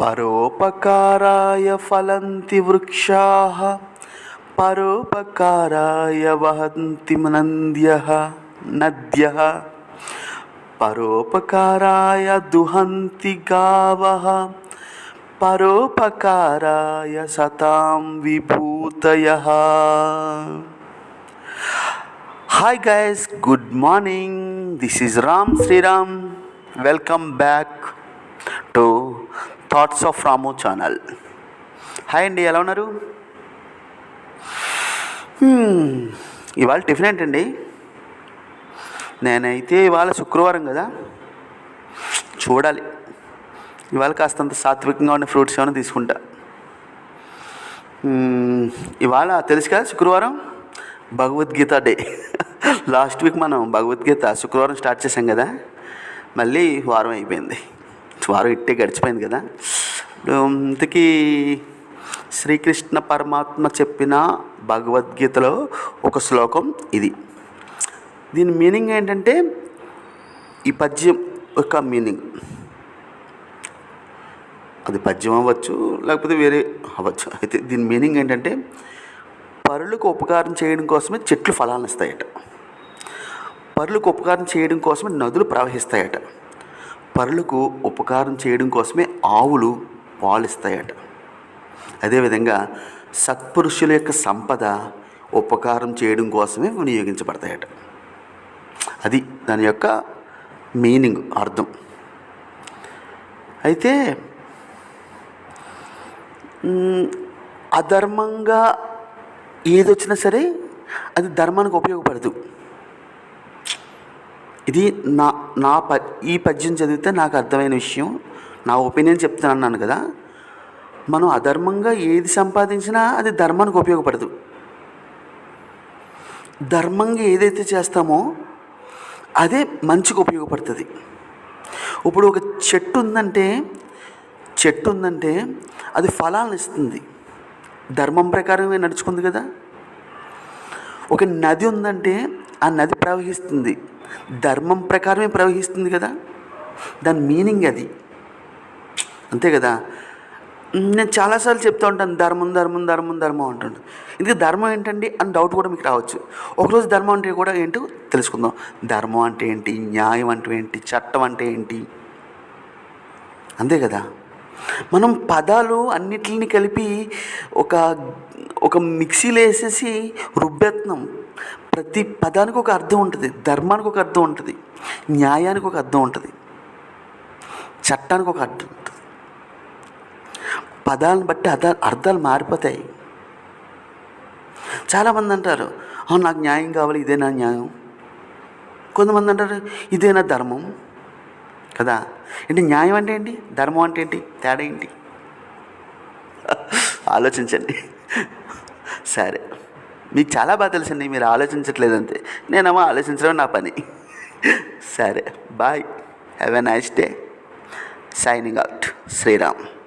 పరోపకారాయ ఫలంతి వృక్షా పరోపకారాయ వహంతి నంద్య నద్య పరోపకారాయ దుహంతి గావ పరోపకారాయ సతాం విభూతయ. Hi guys good morning this is Ram Sriram welcome back to thoughts of Ramu channel hi అండి ఎలా ఉన్నారు? Hmm, ఇవాళ టిఫిన్ ఏంటండి? నేనైతే ఇవాళ శుక్రవారం కదా. చూడాలి. ఇవాళ కాస్తంత సాత్వికంగా ఉన్న ఫ్రూట్స్ ఏమైనా తీసుకుంటా. Hmm, ఇవాళ తెలుసు కదా శుక్రవారం? భగవద్గీత డే. లాస్ట్ వీక్ మనం భగవద్గీత శుక్రవారం స్టార్ట్ చేసాం కదా. మళ్ళీ వారం అయిపోయింది. వారం ఇట్టే గడిచిపోయింది కదా. ఇప్పుడు ఇంతకీ శ్రీకృష్ణ పరమాత్మ చెప్పిన భగవద్గీతలో ఒక శ్లోకం ఇది. దీని మీనింగ్ ఏంటంటే ఈ పద్యం యొక్క మీనింగ్. అది పద్యం అవ్వచ్చు లేకపోతే వేరే అవ్వచ్చు. అయితే దీని మీనింగ్ ఏంటంటే పరులకు ఉపకారం చేయడం కోసమే చెట్లు ఫలాలను ఇస్తాయట. పరులకు ఉపకారం చేయడం కోసమే నదులు ప్రవహిస్తాయట. పరులకు ఉపకారం చేయడం కోసమే ఆవులు పాలిస్తాయట. అదేవిధంగా సత్పురుషుల యొక్క సంపద ఉపకారం చేయడం కోసమే వినియోగించబడతాయట. అది దాని యొక్క మీనింగ్ అర్థం. అయితే అధర్మంగా ఏదొచ్చినా సరే అది ధర్మానికి ఉపయోగపడదు. ఇది నా నా ప ఈ పద్యం చదివితే నాకు అర్థమైన విషయం. నా ఒపీనియన్ చెప్తున్నాను అన్నాను కదా. మనం అధర్మంగా ఏది సంపాదించినా అది ధర్మానికి ఉపయోగపడదు. ధర్మంగా ఏదైతే చేస్తామో అదే మంచికి ఉపయోగపడుతుంది. ఇప్పుడు ఒక చెట్టు ఉందంటే చెట్టు ఉందంటే అది ఫలాలను ఇస్తుంది. ధర్మం ప్రకారమే నడుచుకుంది కదా. ఒక నది ఉందంటే ఆ నది ప్రవహిస్తుంది. ధర్మం ప్రకారమే ప్రవహిస్తుంది కదా? దాని మీనింగ్ అది. అంతే కదా? నేను చాలాసార్లు చెప్తూ ఉంటాను ధర్మం ధర్మం ధర్మం ధర్మం అంటాను ఇందుకు ధర్మం ఏంటండి అని డౌట్ కూడా మీకు రావచ్చు. ఒకరోజు ధర్మం అంటే కూడా ఏంటో తెలుసుకుందాం. ధర్మం అంటే ఏంటి? న్యాయం అంటే ఏంటి? చట్టం అంటే ఏంటి? అంతే కదా? మనం పదాలు అన్నిటిని కలిపి ఒక ఒక మిక్సీలో వేసేసి రుబ్బెత్నం ప్రతి పదానికి ఒక అర్థం ఉంటుంది ధర్మానికి ఒక అర్థం ఉంటుంది న్యాయానికి ఒక అర్థం ఉంటుంది చట్టానికి ఒక అర్థం ఉంటుంది. పదాలను బట్టి అర్థ అర్థాలు మారిపోతాయి. చాలామంది అంటారు "అవును, నాకు న్యాయం కావాలి ఇదే నా న్యాయం. కొంతమంది అంటారు ఇదే నా ధర్మం. కదా? అంటే న్యాయం అంటే ఏంటి? ధర్మం అంటే ఏంటి? తేడా ఏంటి? ఆలోచించండి. సరే. మీకు చాలా బాగా తెలుసండి మీరు ఆలోచించట్లేదంతే. నేనేమో ఆలోచించడం నా పని. సరే bye. Have a nice day signing out Sriram.